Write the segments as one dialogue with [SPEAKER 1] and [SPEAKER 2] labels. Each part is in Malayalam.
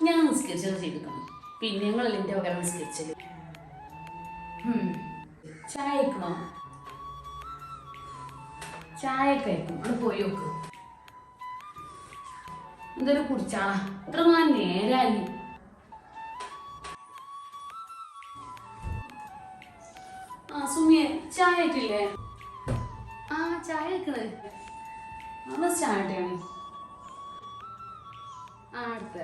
[SPEAKER 1] ഞാൻ നിസ്കരിച്ചത് ചെയ്തിരിക്കണം പിന്നെ ഞങ്ങളല്ല എന്റെ പകരം നിസ്കരിച്ചത്. ചായ കഴിക്കണോ? ചായ കഴിക്കും അത് പോയി നോക്ക്. എന്തൊരു കുടിച്ചാളാ ഞാൻ നേരായി. ആ സുമിയെ ചായ ആയിട്ടില്ലേ ആ ചായ വെക്കണേ ആ ചായ ആ അടുത്ത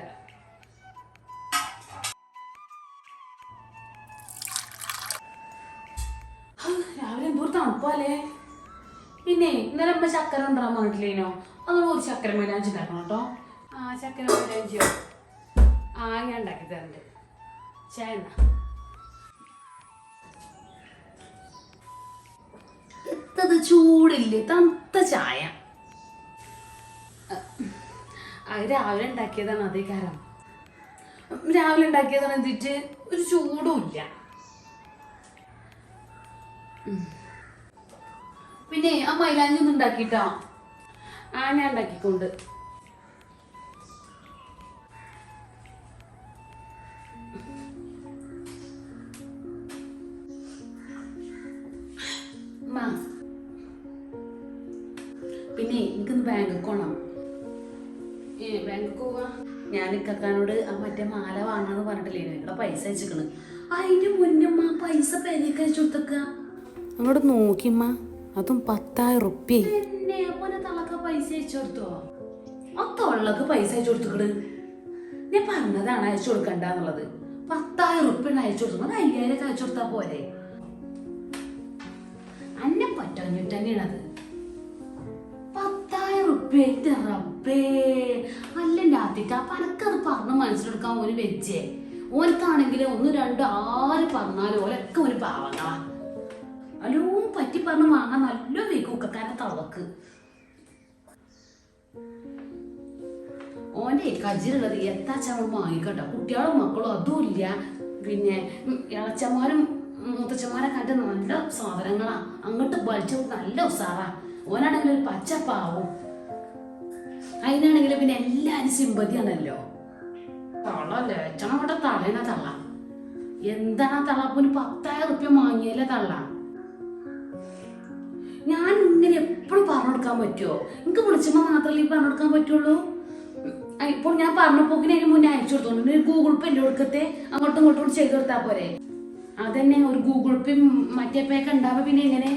[SPEAKER 1] തണുപ്പല്ലേ പിന്നെ ഇന്നലെ അമ്മ ചക്കര ഉണ്ടാകാൻ പറഞ്ഞിട്ടില്ലേനോ? അത് ഒരു ചക്കര മൈലാഞ്ചി ഉണ്ടാക്കണം കേട്ടോ. ആ ചക്കര മൈലാഞ്ചിയോ? ആ ഞാൻ ഉണ്ടാക്കി തരണ്ട്. എത്തത് ചൂടില്ലേ? തണുത്ത ചായ. അത് രാവിലെ ഉണ്ടാക്കിയതാണ് അതേ കാരണം. രാവിലെ ഉണ്ടാക്കിയതാണ് എന്നിട്ട് ഒരു ചൂടും ഇല്ല. പിന്നെ ആ മൈലാഞ്ചി ഒന്ന് ഉണ്ടാക്കിട്ടോ? ആ ഞാൻ ഉണ്ടാക്കിക്കൊണ്ട്. പിന്നെ എനിക്കൊന്ന് ബാങ്കിൽ പോണം. ഏ ബാങ്കിൽ പോവാ? ഞാൻ ഇക്കാനോട് ആ മറ്റേ മാല വാങ്ങാന്ന് പറഞ്ഞിട്ടില്ലേ ഇവിടെ പൈസ അയച്ചിക്കണ്. അതിന്റെ മുന്നമ്മ പൈസ പെരേക്ക് അയച്ചു കൊടുത്തക്ക.
[SPEAKER 2] അങ്ങോട്ട് നോക്കിമ്മ അതും പത്തായിരം റുപ്യ
[SPEAKER 1] പൈസ ഞാൻ പറഞ്ഞതാണ് അയച്ചു കൊടുക്കണ്ടെന്നുള്ളത്. പത്തായിരം ഉറുപ്പിയാണ് അയച്ചു കൊടുക്കുന്നത് അയ്യായിരം അയച്ചു കൊടുത്താ പോരെ. അന്നെ പറ്റാഞ്ഞിട്ട് തന്നെയാണത് പത്തായിരം ഉറുപ്പ്യ. റബ്ബേ. അല്ല രാത്തിക്ക അപ്പൊ അനക്കത് പറഞ്ഞ് മനസ്സിലെടുക്കാൻ ഓന് വെച്ചേ ഓനക്കാണെങ്കിൽ ഒന്ന് രണ്ട് ആര് പറഞ്ഞാലും ഓലൊക്കെ ഒരു പാവങ്ങളാ. പറഞ്ഞ് വാങ്ങാൻ നല്ല വെക്കൂക്കാരനെ തളക്ക് ഓന്റെ കജിലുള്ളത് എത്താച്ച അവൾ വാങ്ങിക്കട്ടോ. കുട്ടികളും മക്കളും അതും ഇല്ല. പിന്നെ ഇളച്ചമാരും മുത്തച്ഛന്മാരെ കണ്ട് നല്ല സാധനങ്ങളാ. അങ്ങോട്ട് വലിച്ചു നല്ല ഉസാറാ. ഓനാണെങ്കിൽ ഒരു പച്ചപ്പാവും. അതിനാണെങ്കിൽ പിന്നെ എല്ലാരും സിമ്പതിയാണല്ലോ. തള്ളല്ലേ അവിടെ തളേന തള്ള. എന്താണ് ആ തള്ള പത്തായിരം റുപ്യ വാങ്ങിയല്ലേ തള്ള. ഞാൻ ഇങ്ങനെ എപ്പോഴും പറഞ്ഞു കൊടുക്കാൻ പറ്റുമോ എനിക്ക് വിളിച്ചപ്പോ മാത്രമല്ലേ ഈ പറഞ്ഞു കൊടുക്കാൻ പറ്റുള്ളൂ ഇപ്പോൾ ഞാൻ പറഞ്ഞു പോക്കിന് അതിന് മുന്നേ അയച്ചു കൊടുത്തോണ്ട് ഒരു ഗൂഗിൾ പേ എന്റെ കൊടുക്കത്തെ അങ്ങോട്ടും ഇങ്ങോട്ടും ചെയ്ത് കൊടുത്താൽ പോരെ? അതന്നെ ഒരു ഗൂഗിൾ പേ മറ്റേ പേ ഒക്കെ പിന്നെ എങ്ങനെ?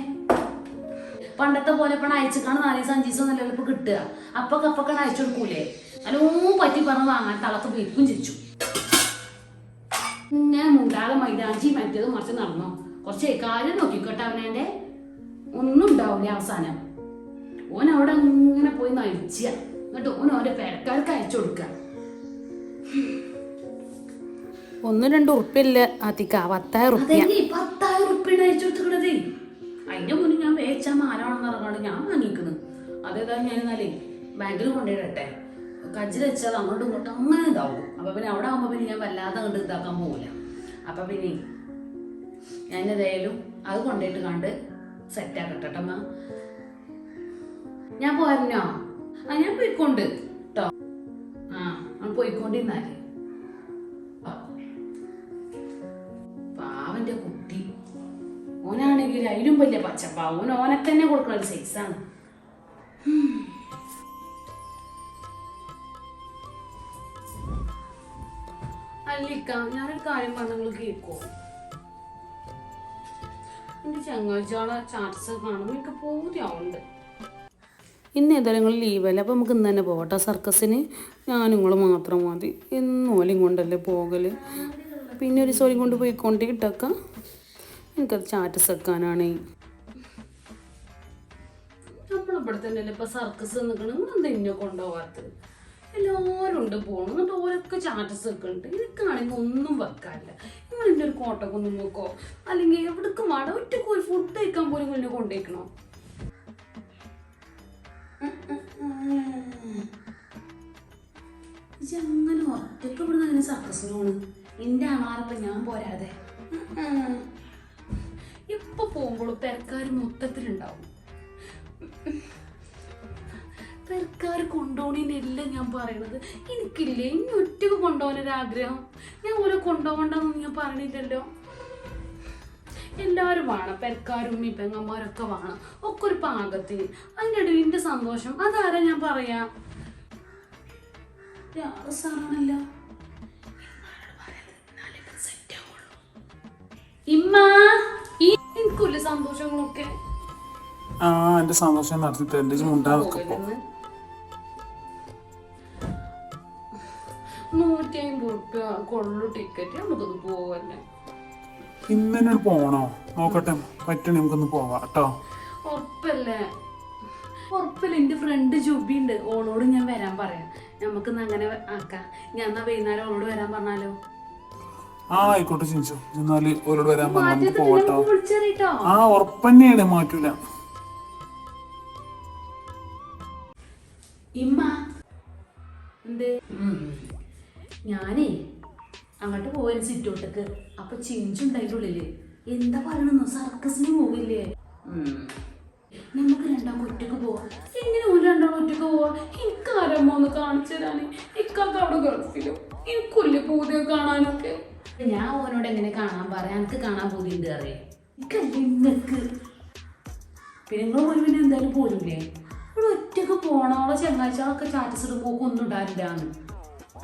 [SPEAKER 1] പണ്ടത്തെ പോലെ ഇപ്പം അയച്ചിക്കാണ് നാല് ദിവസം അഞ്ച് നല്ല ഇപ്പൊ കിട്ടുക. അപ്പൊക്കെ അപ്പൊക്കാണ് അയച്ചു കൊടുക്കൂലേ? നല്ലോ പറ്റി പറഞ്ഞ് വാങ്ങാൻ തളക്ക് വെക്കും ചിരിച്ചു. ഇങ്ങനെ മുണ്ടാതെ മൈലാഞ്ചി മറ്റേത് മറിച്ച് നടന്നോ? കുറച്ച് കാര്യം നോക്കിക്കോട്ടെ അവനെ ഒന്നും ഉണ്ടാവില്ല അവസാനം ഓൻ അവിടെ ഇങ്ങനെ പോയി നയിച്ച. എന്നിട്ട് ഓൻ അവന്റെ പേരക്കാർക്ക് അയച്ചു കൊടുക്ക.
[SPEAKER 2] ഒന്ന് രണ്ട് ഉറുപ്പില്ല. അതിക്ക പത്തായിരം
[SPEAKER 1] ഉറുപ്പിയ. പത്തായിരം ഉറുപ്പിയാണ് അയച്ചു കൊടുത്തിക്കണത് അതിന്റെ മുന്നേ ഞാൻ വേച്ച മാലാണെന്ന് പറഞ്ഞാണ്ട് ഞാൻ വാങ്ങിക്കുന്നത് അതേതാ ഞാൻ എന്നാലേ ബാങ്കിൽ കൊണ്ടുപോയിട്ടെ കജ്ജിൽ വെച്ചാൽ അങ്ങോട്ടും ഇങ്ങോട്ടും അങ്ങനെ ഇതാവും. അപ്പൊ പിന്നെ അവിടെ ആകുമ്പോ പിന്നെ ഞാൻ വല്ലാതെ അങ്ങോട്ട് ഇതാക്കാൻ പോകില്ല അപ്പൊ പിന്നെ ഞാൻ ഏതായാലും അത് കൊണ്ടുപോയിട്ട് കണ്ട് അമ്മ ഞാൻ പോയിരുന്നോ ആ ഞാൻ പോയിക്കൊണ്ട് കേട്ടോ ആ ഞാൻ പോയിക്കൊണ്ടിരുന്നാൽ. പാവന്റെ കുട്ടി. ഓനാണെങ്കിൽ അതിലും വലിയ പച്ചപ്പാ. ഓൻ ഓനെ തന്നെ കൊടുക്കണ ഒരു സൈസാണ് അല്ലിക്ക ഞാനൊരു കാര്യം പറഞ്ഞു നിങ്ങൾ കേൾക്കോ എന്റെ ചങ്ങാഴ്ചകളെ ചാർട്സ് കാണുമ്പോൾ എനിക്ക് പൂതിയാവുന്നുണ്ട്.
[SPEAKER 2] ഇന്ന് ഏതായാലും ലീവല്ല അപ്പം നമുക്ക് ഇന്ന് തന്നെ പോകട്ടെ. സർക്കസിന് ഞാൻ നിങ്ങൾ മാത്രം മതി. എന്നും ഓലയും കൊണ്ടല്ലേ പോകൽ പിന്നെ ഒരു സോറി കൊണ്ട് പോയിക്കൊണ്ട് ഇട്ടക്ക. എനിക്കത് ചാറ്റസ് വെക്കാനാണ്.
[SPEAKER 1] ഇവിടെ തന്നെ ഇപ്പൊ സർക്കസ് നിൽക്കണം നിങ്ങൾ എന്താ ഇന്നെ കൊണ്ടുപോകാത്തത്? എല്ലാവരും ഉണ്ട് പോകണം എന്നിട്ട് ഓരൊക്കെ ചാറ്റസ് വെക്കുന്നുണ്ട് ഇതൊക്കെയാണെങ്കിൽ ഒന്നും വെക്കാനില്ല. നിങ്ങൾ എന്റെ ഒരു കോട്ടക്കൊന്നും നോക്കോ. അല്ലെങ്കിൽ എവിടേക്ക് വേണ്ട ഒറ്റയ്ക്ക് ഒരു ഫുഡ് കഴിക്കാൻ പോലും എന്നെ കൊണ്ടുപോയിക്കണോ അങ്ങനെ ഒറ്റയ്ക്ക് ഇവിടുന്ന് അങ്ങനെ സർക്കസിന് പോണ്? എന്റെ ആളാരപ്പം ഞാൻ പോരാതെ. ഇപ്പൊ പോകുമ്പോഴും പെരക്കാർ മൊത്തത്തിലുണ്ടാവും. പെരക്കാർ കൊണ്ടുപോകണേനല്ല ഞാൻ പറയണത്. എനിക്കില്ലേ ഇനി ഒറ്റയ്ക്ക് കൊണ്ടുപോകാനൊരാഗ്രഹം ഞാൻ ഓരോ കൊണ്ടുപോകണ്ടെന്ന് ഞാൻ പറഞ്ഞില്ലല്ലോ എല്ലാവരും വേണം പെരക്കാരും ഈ പെങ്ങന്മാരൊക്കെ വേണം. ഒക്കെ ഒരു പാകത്തിന്. അതിന്റെ ഇടയിൽ എന്റെ സന്തോഷം. അതാരാ ഞാൻ പറയാ? സാറാണല്ല ഇമ്മ സന്തോഷങ്ങളൊക്കെ?
[SPEAKER 3] ആ എന്റെ സന്തോഷം നടത്തി തരേണ്ട മുണ്ടാതൊക്കെ
[SPEAKER 1] നൂറ്റി അമ്പത് റുപ്യ കൊള്ളു ടിക്കറ്റ് നമുക്കത് പോവല്ലേ?
[SPEAKER 3] ഇന്നലെ പോണോ? നോക്കട്ടെ പറ്റണേ നമുക്കൊന്ന് പോവാം കേട്ടോ.
[SPEAKER 1] ഉറപ്പല്ലേ? ഉറപ്പല്ല എന്റെ ഫ്രണ്ട് ജുബി ഉണ്ട് ഓളോട് ഞാൻ വരാൻ പറയാം. നമുക്ക് അങ്ങനെ ആക്കാം. ഞാൻ എന്നാ വൈകുന്നേരം ഓളോട് വരാൻ പറഞ്ഞാലോ?
[SPEAKER 3] ആ ആയിക്കോട്ടെ ചിഞ്ചു എന്നാൽ ഓരോട് വരാൻ
[SPEAKER 1] പറഞ്ഞാൽ
[SPEAKER 3] പോവാട്ടോ ആ ഉറപ്പന്നെയാണ് മാറ്റൂല.
[SPEAKER 1] ഇമ്മ. എന്ത്? ഞാനേ അങ്ങോട്ട് പോവാൻ സിറ്റോട്ടക്ക് അപ്പൊ ചിഞ്ചുണ്ടായിട്ട് ഉള്ളിൽ. എന്താ പറയണെന്നോ സർക്കസിന് പോവില്ലേ? നമുക്ക് രണ്ടാം ഒറ്റയ്ക്ക് പോവാം. എങ്ങനെ ഒരു രണ്ടാം ഒറ്റയ്ക്ക് പോവാം? എനിക്ക് ആരമ്മ ഒന്ന് കാണിച്ചു തരാന്? ഇക്കാക്ക് അവിടെ ഗൾഫിലും. എനിക്കൊല്ലേ പൂതിയെ കാണാനൊക്കെ. ഞാൻ ഓനോട് എങ്ങനെ കാണാൻ പറയാം? എനിക്ക് കാണാൻ പൂതിയുണ്ട് അറിയാം എനിക്കല്ലേ ഇങ്ങക്ക് പിന്നെ നിങ്ങൾ പോയി പിന്നെ എന്തായാലും പോരില്ലേ ഇവിടെ ഒറ്റയ്ക്ക് പോണോളെ ചെങ്ങാഴ്ചകളൊക്കെ ചാറ്റസ് ഇടുമ്പോൾ ഒന്നും ഉണ്ടാവില്ലാന്ന്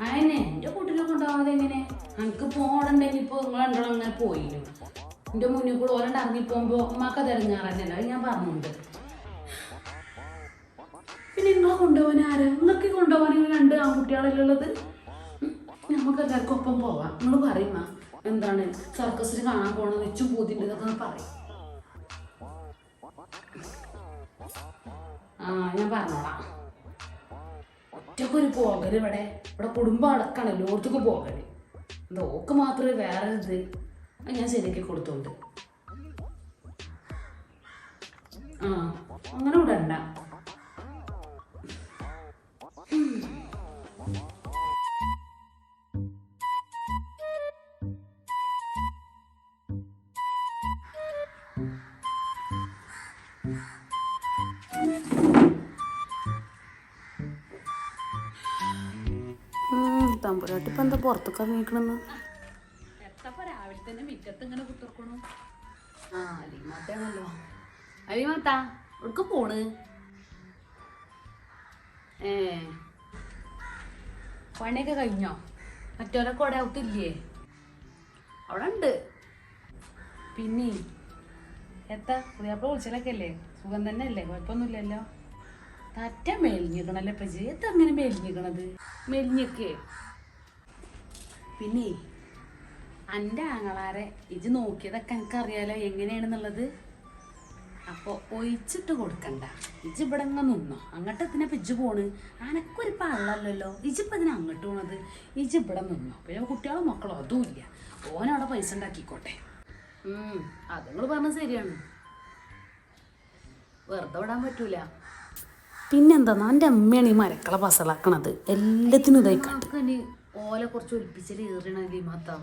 [SPEAKER 1] അതന്നെ എന്റെ കൂട്ടിലൊക്കെ കൊണ്ടാവാതെ എങ്ങനെ? എനിക്ക് പോകണ്ടെങ്കിൽ നിങ്ങൾ രണ്ടോളം അങ്ങനെ പോയില്ലോ? എന്റെ മുന്നിൽ കൂടെ ഓരോ ഇറങ്ങി പോകുമ്പോൾ ഉമ്മാക്ക അത് ഞാൻ പറഞ്ഞുണ്ട്. പിന്നെ നിങ്ങളെ കൊണ്ടുപോകാൻ ആരാ? നിങ്ങൾക്ക് കൊണ്ടുപോകാൻ രണ്ട് ആൺകുട്ടികളല്ലേ ഉള്ളത്? നമുക്ക് എല്ലാവർക്കും ഒപ്പം പോവാം. നിങ്ങൾ പറയുമ്മ എന്താണ് സർക്കസിന് കാണാൻ പോകണം വെച്ചും പൂതിന്റെതൊക്കെ പറയും. ആ ഞാൻ പറഞ്ഞോളാം. ഒറ്റക്കൊരു പോകൽ ഇവിടെ. ഇവിടെ കുടുംബം അടക്കാണ് എല്ലായിടത്തേക്കും പോകൽ. എന്താ ഓക്ക് മാത്രമേ വേറെ ഇത് ഞാൻ ശരിയാക്കി കൊടുത്തോണ്ട്. ആ അങ്ങനെ ഇവിടെ
[SPEAKER 2] തമ്പുരാട്ടി ഇപ്പം എന്താ പുറത്തൊക്കെ
[SPEAKER 1] ഏ. പണിയൊക്കെ കഴിഞ്ഞോ? മറ്റോരൊക്കെ അവിടെ ഔത്തില്ലേ അവിടെ ഉണ്ട്. പിന്നെ എത്താ? പുതിയപ്പോ വിളിച്ചാലൊക്കെ അല്ലേ? സുഖം തന്നെ അല്ലേ കുഴപ്പമൊന്നുമില്ലല്ലോ. തറ്റ മെലിഞ്ഞിക്കണല്ലേ എത്താ അങ്ങനെ മെലിഞ്ഞിക്കണത്? മെലിഞ്ഞൊക്കെ? പിന്നെ എന്റെ ആങ്ങളാരെ ഇജ് നോക്കിയതൊക്കെ എനിക്കറിയാലോ എങ്ങനെയാണെന്നുള്ളത്? അപ്പോൾ ഒഴിച്ചിട്ട് കൊടുക്കണ്ട. ഇജ് ഇവിടെ അങ്ങ് നിന്നോ. അങ്ങോട്ട് എത്തിനെ ഇജ് പോണ്? അനക്കൊരു പള്ളല്ലോ ഇജിപ്പോൾ ഇതിന് അങ്ങോട്ട് പോണത്? ഇജ് ഇവിടെ നിന്നോ. പിന്നെ കുട്ടികളോ മക്കളോ അതുമില്ല ഇല്ല. ഓനവിടെ പൈസ ഉണ്ടാക്കിക്കോട്ടെ. ഉം, അത് നിങ്ങൾ പറഞ്ഞത് ശരിയാണ്. വെറുതെ വിടാൻ പറ്റൂല.
[SPEAKER 2] പിന്നെന്താ? എന്റെ അമ്മയാണ് ഈ മരക്കള പസലാക്കണത് എല്ലാത്തിനും ഇതായി കണ്ട്
[SPEAKER 1] നമുക്കിനി ഓല കുറച്ച് ഒലിപ്പിച്ചിട്ട് ഏറിയണമെങ്കിൽ മാത്രം.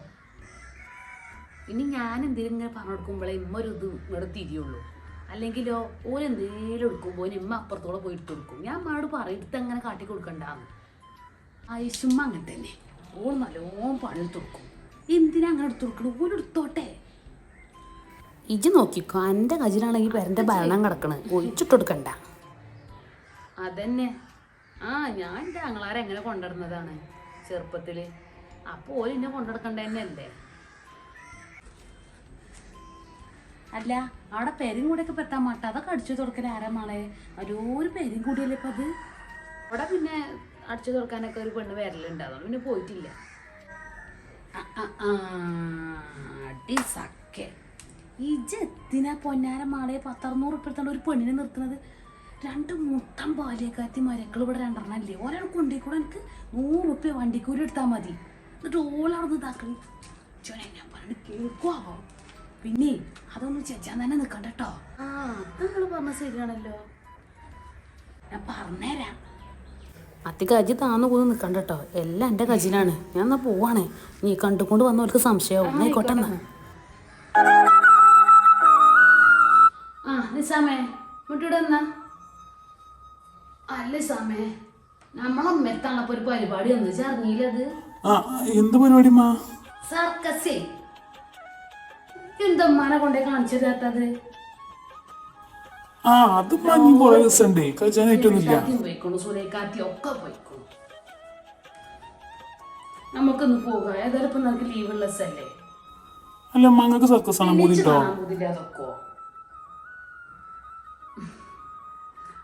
[SPEAKER 1] ഇനി ഞാൻ എന്തെങ്കിലും ഇങ്ങനെ പറഞ്ഞു കൊടുക്കുമ്പോഴേ ഇമ്മ ഒരു ഇത് ഇവിടെ തിരിയുള്ളൂ. അല്ലെങ്കിലോ ഓൻ എടുക്കുമ്പോൾ ഇമ്മ അപ്പുറത്തോളം പോയി എടുത്ത് കൊടുക്കും. ഞാൻ അമ്മയോട് പറയും എടുത്ത് അങ്ങനെ കാട്ടി കൊടുക്കണ്ടാന്ന്. ആയിഷുമ്മ അങ്ങനെ തന്നെ. ഓൾ നല്ലോണം പണി എടുത്ത് കൊടുക്കും. എന്തിനാ അങ്ങനെ എടുത്ത് കൊടുക്കണം? ഓൻ എടുത്തോട്ടെ.
[SPEAKER 2] ഇജ് നോക്കിക്കോ എന്റെ കജിലാണെങ്കിൽ പേരന്റെ ഭരണം കിടക്കണ്. ഒഴിച്ചിട്ട് കൊടുക്കണ്ട
[SPEAKER 1] അതന്നെ. ആ ഞാൻ എങ്ങനെ കൊണ്ടുവരുന്നതാണ്? ചെറുപ്പത്തിൽ അപ്പോൾ ഓൽ എന്നെ കൊണ്ടുനടക്കണ്ട തന്നെയല്ലേ അല്ല അവിടെ പെരും കൂടെയൊക്കെ പെത്താൻ മാട്ട. അതൊക്കെ അടിച്ചു തുറക്കൽ ആരാ മാളെ? ഒരു പെരും കൂടിയല്ലേ ഇപ്പം അത്? അവിടെ പിന്നെ അടിച്ചു തുറക്കാനൊക്കെ ഒരു പെണ്ണ് വരലുണ്ട്. അതുകൊണ്ട് പിന്നെ പോയിട്ടില്ല. അടി സക്കെ ഇജെത്തിനാ പൊന്നാര മാളയെ പത്തറുന്നൂറ് ഉറുപ്പിടുത്തോണ്ട് ഒരു പെണ്ണിനെ നിർത്തുന്നത്? രണ്ട് മുട്ടം ബാല്യക്കാത്തി മരക്കൾ ഇവിടെ രണ്ടെണ്ണം അല്ലേ? ഒരാൾ കൊണ്ടേ കൂടെ എനിക്ക് നൂറ് റുപ്യ വണ്ടിക്കൂലി എടുത്താൽ മതി. എന്നിട്ട് ഓളർന്ന് ഇതാക്കണി ചോനെ ഞാൻ പറഞ്ഞു കേൾക്കുവോ പിന്നെ അതൊന്നും ചേച്ചാൻ തന്നെ നിൽക്കണ്ട കേട്ടോ ആ അത് നിങ്ങൾ പറഞ്ഞ ശരിയാണല്ലോ. ഞാൻ പറഞ്ഞുതരാം
[SPEAKER 2] അത്തി കജി താന്ന് കൂന്ന് നിൽക്കണ്ട കേട്ടോ എല്ലാം എന്റെ കജിനാണ്. ഞാൻ എന്നാ പോവാണേ. നീ കണ്ടുകൊണ്ട് വന്നവർക്ക് സംശയമാവും ആയിക്കോട്ടെ എന്നാ.
[SPEAKER 1] നിസാമേ മുട്ടിവിടെ എന്നാ. അല്ല സാമേ നമ്മളമ്മത്താണപ്പോ ഒരു പരിപാടി ഒന്ന് അറിഞ്ഞില്ലത്
[SPEAKER 3] ആ എന്ത് പരിപാടി മാ
[SPEAKER 1] സർക്കസേ. എന്തമ്മാനെ കൊണ്ടേ കാണിച്ചു തരാത്തത്
[SPEAKER 3] ആ അത് മഞ്ഞ് കുറെ ദിവസമുണ്ട്. കഴിച്ചാനായിട്ടൊന്നുമില്ല
[SPEAKER 1] കാത്തിയും പോയിക്കോണു ഒക്കെ നമുക്കൊന്ന് പോകാം. ഏതായാലും ഇപ്പൊ നമുക്ക് ലീവുള്ള
[SPEAKER 3] അല്ല മങ്ങൾക്ക് സർക്കസ് ആണ്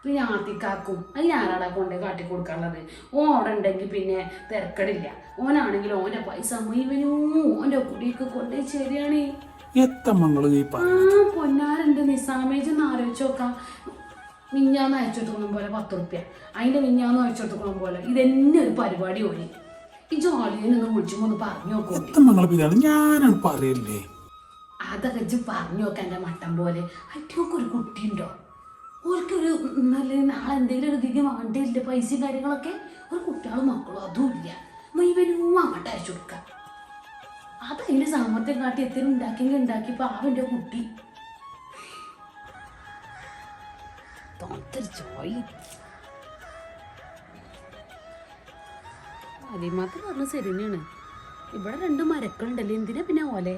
[SPEAKER 1] പിന്നെ ആത്തിക്കാക്കും അത് ഞാനാടാ കൊണ്ടേ കാട്ടി കൊടുക്കാനുള്ളത്? ഓൻ അവിടെ ഉണ്ടെങ്കിൽ പിന്നെ തിരക്കടില്ല. ഓനാണെങ്കിൽ ഓന്റെ പൈസ മുഴുവനും ഓന്റെ കുടിയൊക്കെ കൊണ്ടേ ശരിയാണ്. ആ പൊന്നാരുണ്ട് നിസാമേജ് ഒന്ന് ആലോചിച്ച് നോക്കാം. മിഞ്ഞാന്ന് അയച്ചു പോലെ പത്ത് റുപ്യ അതിന്റെ മിഞ്ഞാന്ന് അയച്ചു കൊടുക്കണം പോലെ. ഇതെന്നെ ഒരു പരിപാടി ഓടി ഈ ജോലിനൊന്ന് വിളിച്ചുമ്പോ ഒന്ന് പറഞ്ഞു നോക്കൂ
[SPEAKER 3] ഞാനാണ് പറയല്ലേ?
[SPEAKER 1] അതൊക്കെ പറഞ്ഞു നോക്കാൻ എന്റെ മട്ടം പോലെ. അറ്റൊക്കെ ഒരു കുട്ടിയുണ്ടോ? ഓർക്കൊരു നല്ല നാളെ എന്തെങ്കിലും ഒരു ഇതിന് വേണ്ടിയില്ല പൈസയും കാര്യങ്ങളൊക്കെ? ഒരു കുട്ടികളും മക്കളും അതും ഇല്ല. മൈവനും അങ്ങോട്ട് അയച്ചു കൊടുക്കാം. അത് അതിന്റെ സാമർത്ഥ്യം കാട്ടി എത്തി ഉണ്ടാക്കിയെങ്കിൽ ഉണ്ടാക്കി പാവന്റെ കുട്ടി. തൊണ്ടൊരു ചോയി പറഞ്ഞ ശരിയാണ് ഇവിടെ രണ്ട് മരക്കളുണ്ടല്ലോ എന്തിനാ പിന്നെ ഓലെ?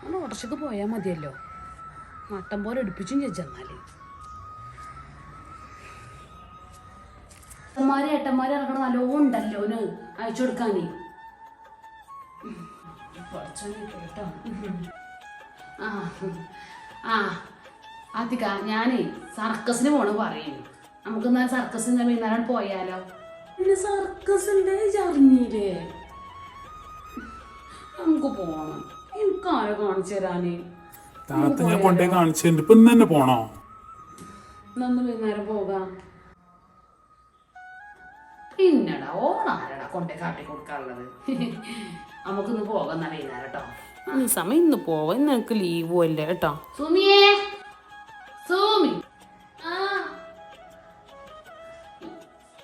[SPEAKER 1] നമ്മൾ ഓട്ടർഷക്ക് പോയാൽ മതിയല്ലോ. മട്ടം പോലെ എടുപ്പിച്ചും ചെന്നാൽ ഏട്ടന്മാര് ഏട്ടന്മാരെ ഇറങ്ങണ നല്ലോണം ഉണ്ടല്ലോ ഓന് അയച്ചു കൊടുക്കാനേ. കേട്ടോ ആ ആ ആത്തിക്ക ഞാനേ സർക്കസിന് പോണ പറയുന്നു നമുക്ക് എന്നാൽ സർക്കസിന് വൈകുന്നേരം പോയാലോ? പിന്നെ സർക്കസിന്റെ അറിഞ്ഞില്ലേ നമുക്ക് പോണം. എനിക്ക് ആരെ കാണിച്ചു തരാനേ.
[SPEAKER 3] താത്ത ഞാൻ കൊണ്ടേ കാണിച്ചിട്ടുണ്ട് ഇപ്പൊ ഇന്ന് തന്നെ പോണോ?
[SPEAKER 1] നന്ന് വൈകുന്നേരം പോകാം. പിന്നെടാ ഓണാരടാ കൊണ്ടേ കാട്ടി കൊടുക്കാനുള്ളത് നമുക്കിന്ന് പോകാൻ വൈകുന്നേരം കേട്ടോ.
[SPEAKER 2] ഈ സമയം ഇന്ന് പോവാ ഇന്ന് എനിക്ക് ലീവും അല്ലേ കേട്ടോ?
[SPEAKER 1] സുമിയേ സുമി.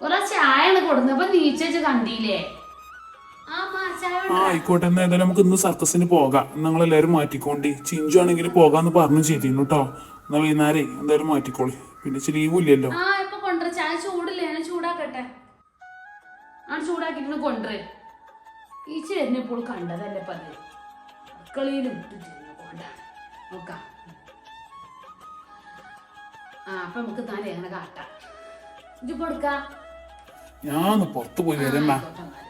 [SPEAKER 1] ഒരാ ചായ കൊടുന്നപ്പോ നീച്ചേച്ച് കണ്ടില്ലേ?
[SPEAKER 3] ആയിക്കോട്ടെ എന്നാ ഏതായാലും നമുക്ക് ഇന്ന് സർക്കസിന് പോകാം. നിങ്ങൾ എല്ലാവരും മാറ്റിക്കോണ്ടി. ചിഞ്ചു ആണെങ്കിൽ പോകാന്ന് പറഞ്ഞു ചെയ്തിരുന്നു കേട്ടോ. എന്നാ വൈകുന്നേരം എന്തായാലും മാറ്റിക്കോളി. പിന്നെ ലീവും ഇല്ലല്ലോ.
[SPEAKER 1] കൊണ്ടുവരേ. ഈ ചേരിനെ ഇപ്പോൾ കണ്ടതല്ലേ പതി അടുക്കളയിലും കൊണ്ടാണ്. നോക്കാം. ആ അപ്പൊ നമുക്ക് താനെ അങ്ങനെ കാട്ടാം. ഇത് കൊടുക്കാം
[SPEAKER 3] ഞാൻ പുറത്തു പോയി വരാം മാ
[SPEAKER 1] ആയിക്കോട്ടെ, എന്നാൽ.